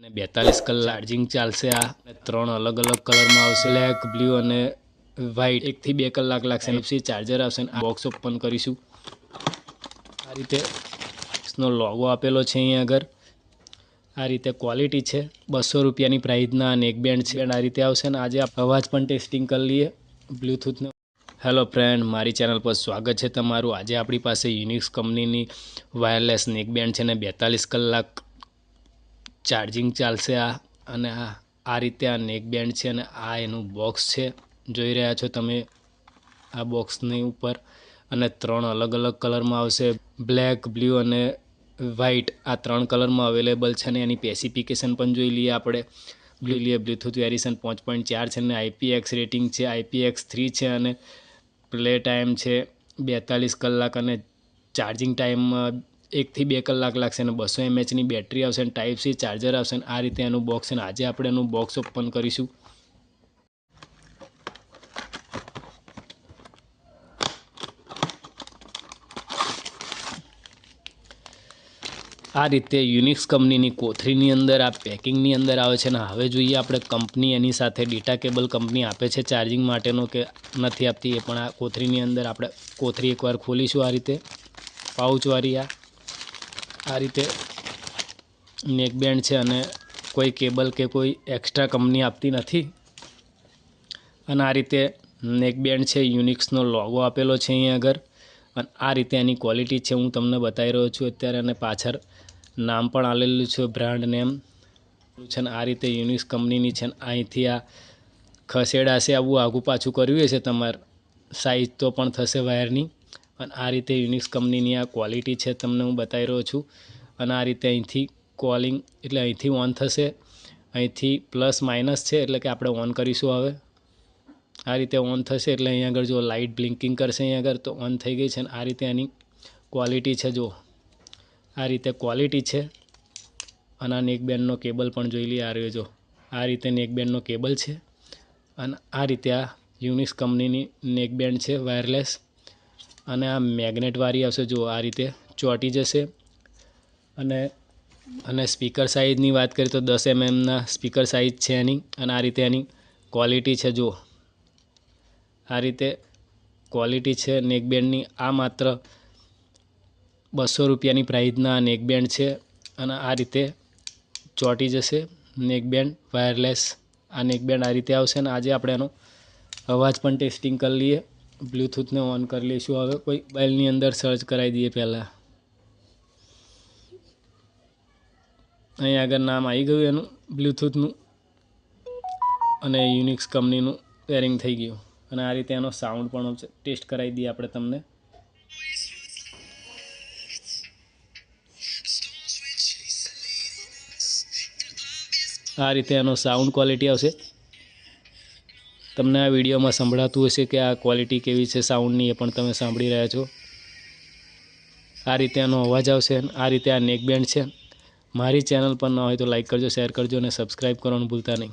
અને બેતાલીસ કલાક ચાર્જિંગ ચાલશે આ. ત્રણ અલગ અલગ કલરમાં આવશે બ્લેક બ્લુ અને વ્હાઇટ એકથી બે કલાક લાગશે પછી ચાર્જર આવશે અને બોક્સ ઓપન કરીશું. આ રીતે નો લોગો આપેલો છે અહીં આગળ. આ રીતે ક્વોલિટી છે. બસો રૂપિયાની પ્રાઇઝના નેક બેન્ડ છે. આ રીતે આવશે અને આજે અવાજ પણ ટેસ્ટિંગ કરી લઈએ. બ્લૂટૂથનો હેલો ફ્રેન્ડ મારી ચેનલ પર સ્વાગત છે તમારું. આજે આપણી પાસે યુનિક્સ કંપનીની વાયરલેસ નેક બેન્ડ છે ને બેતાલીસ કલાક ચાર્જિંગ ચાલશે આ અને આ આ રીતે આ નેક બેન્ડ છે અને આ એનું બોક્સ છે. જોઈ રહ્યા છો તમે આ બોક્સની ઉપર અને ત્રણ અલગ અલગ કલરમાં આવશે. બ્લેક બ્લુ અને વ્હાઇટ આ ત્રણ કલરમાં અવેલેબલ છે અને એની સ્પેસિફિકેશન પણ જોઈ લઈએ આપણે. બ્લુ લઈએ બ્લૂટૂથ વેરિએશન પાંચ પોઈન્ટ ચાર છે અને આઈપીએક્સ રેટિંગ છે આઈપીએક્સ થ્રી છે અને પ્લે ટાઈમ છે બેતાલીસ કલાક અને ચાર્જિંગ ટાઈમ એકથી બે કલાક લાગશે અને બસો એમએચની બેટરી આવશે અને ટાઈપ સી ચાર્જર આવશે અને આ રીતે એનું બોક્સ અને આજે આપણે એનું બોક્સ ઓપન કરીશું. આ રીતે યુનિક્સ કંપનીની કોથળીની અંદર, આ પેકિંગની અંદર આવે છે અને હવે જોઈએ આપણે કંપની એની સાથે ડેટા કેબલ કંપની આપે છે ચાર્જિંગ માટેનો કે નથી આપતી એ પણ આ કોથળીની અંદર આપણે કોથળી એકવાર ખોલીશું આ રીતે. પાઉચવાળી આ. આ રીતે નેકબેન્ડ છે અને કોઈ કેબલ કે કોઈ એક્સ્ટ્રા કંપની આપતી નથી. અને આ રીતે નેકબેન્ડ છે, યુનિક્સનો લોગો આપેલો છે અહીંયા આગળ. અને આ રીતે એની ક્વોલિટી છે, હું તમને બતાવી રહ્યો છું. અત્યારે અને પાછળ નામ પણ આલેલું છે બ્રાન્ડ નેમ છે ને આ રીતે યુનિક્સ કંપનીની છે ને અહીંથી આ ખસેડાશે, આવું આગું પાછું કર્યું છે તમારે. સાઈઝ તો પણ થશે વાયરની અને આ રીતે યુનિક્સ કંપનીની આ ક્વોલિટી છે તમને હું બતાવી રહ્યો છું. અને આ રીતે અહીંથી કોલિંગ એટલે અહીંથી ઓન થશે. અહીંથી પ્લસ માઇનસ છે એટલે કે આપણે ઓન કરીશું હવે. આ રીતે ઓન થશે એટલે અહીં આગળ જો લાઇટ બ્લિંકિંગ કરશે અહીં આગળ તો ઓન થઈ ગઈ છે અને આ રીતે એની ક્વોલિટી છે જો. આ રીતે ક્વોલિટી છે. અને આ નેકબેન્ડનો કેબલ પણ જોઈ લઈએ આ રહ્યો જો. આ રીતે નેકબેન્ડનો કેબલ છે. અને આ રીતે આ યુનિક્સ કંપનીની નેકબેન્ડ છે વાયરલેસ અને આ મેગ્નેટવાળી આવશે જો આ રીતે ચોંટી જશે. અને અને સ્પીકર સાઇઝની વાત કરીએ તો દસ એમએમના સ્પીકર સાઇઝ છે એની અને આ રીતે એની ક્વોલિટી છે, જુઓ. આ રીતે ક્વોલિટી છે નેકબેન્ડની. આ માત્ર બસો રૂપિયાની પ્રાઇઝના નેકબેન્ડ છે અને આ રીતે ચોંટી જશે નેકબેન્ડ વાયરલેસ. આ નેકબેન્ડ આ રીતે આવશે અને આજે આપણે એનો અવાજ પણ ટેસ્ટિંગ કરી લઈએ. બ્લૂટૂથને ઓન કરી લઈશું. હવે કોઈ મોબાઈલની અંદર સર્ચ કરાવી દઈએ પહેલાં. અહીં આગળ નામ આવી ગયું એનું. બ્લૂટૂથનું અને યુનિક્સ કંપનીનું પેરિંગ થઈ ગયું. અને આ રીતે એનો સાઉન્ડ પણ ટેસ્ટ કરાવી દઈએ આપણે તમને. આ રીતે એનો સાઉન્ડ ક્વોલિટી આવશે. તમને આ વિડીયોમાં સંભળાતું હશે કે આ ક્વોલિટી કેવી છે સાઉન્ડની એ પણ તમે સાંભળી રહ્યા છો. આ રીતે આનો અવાજ આવશે આ રીતે આ નેકબેન્ડ છે. મારી ચેનલ પર ન હોય તો લાઇક કરજો શેર કરજો અને સબસ્ક્રાઈબ કરવાનું ભૂલતા નહીં.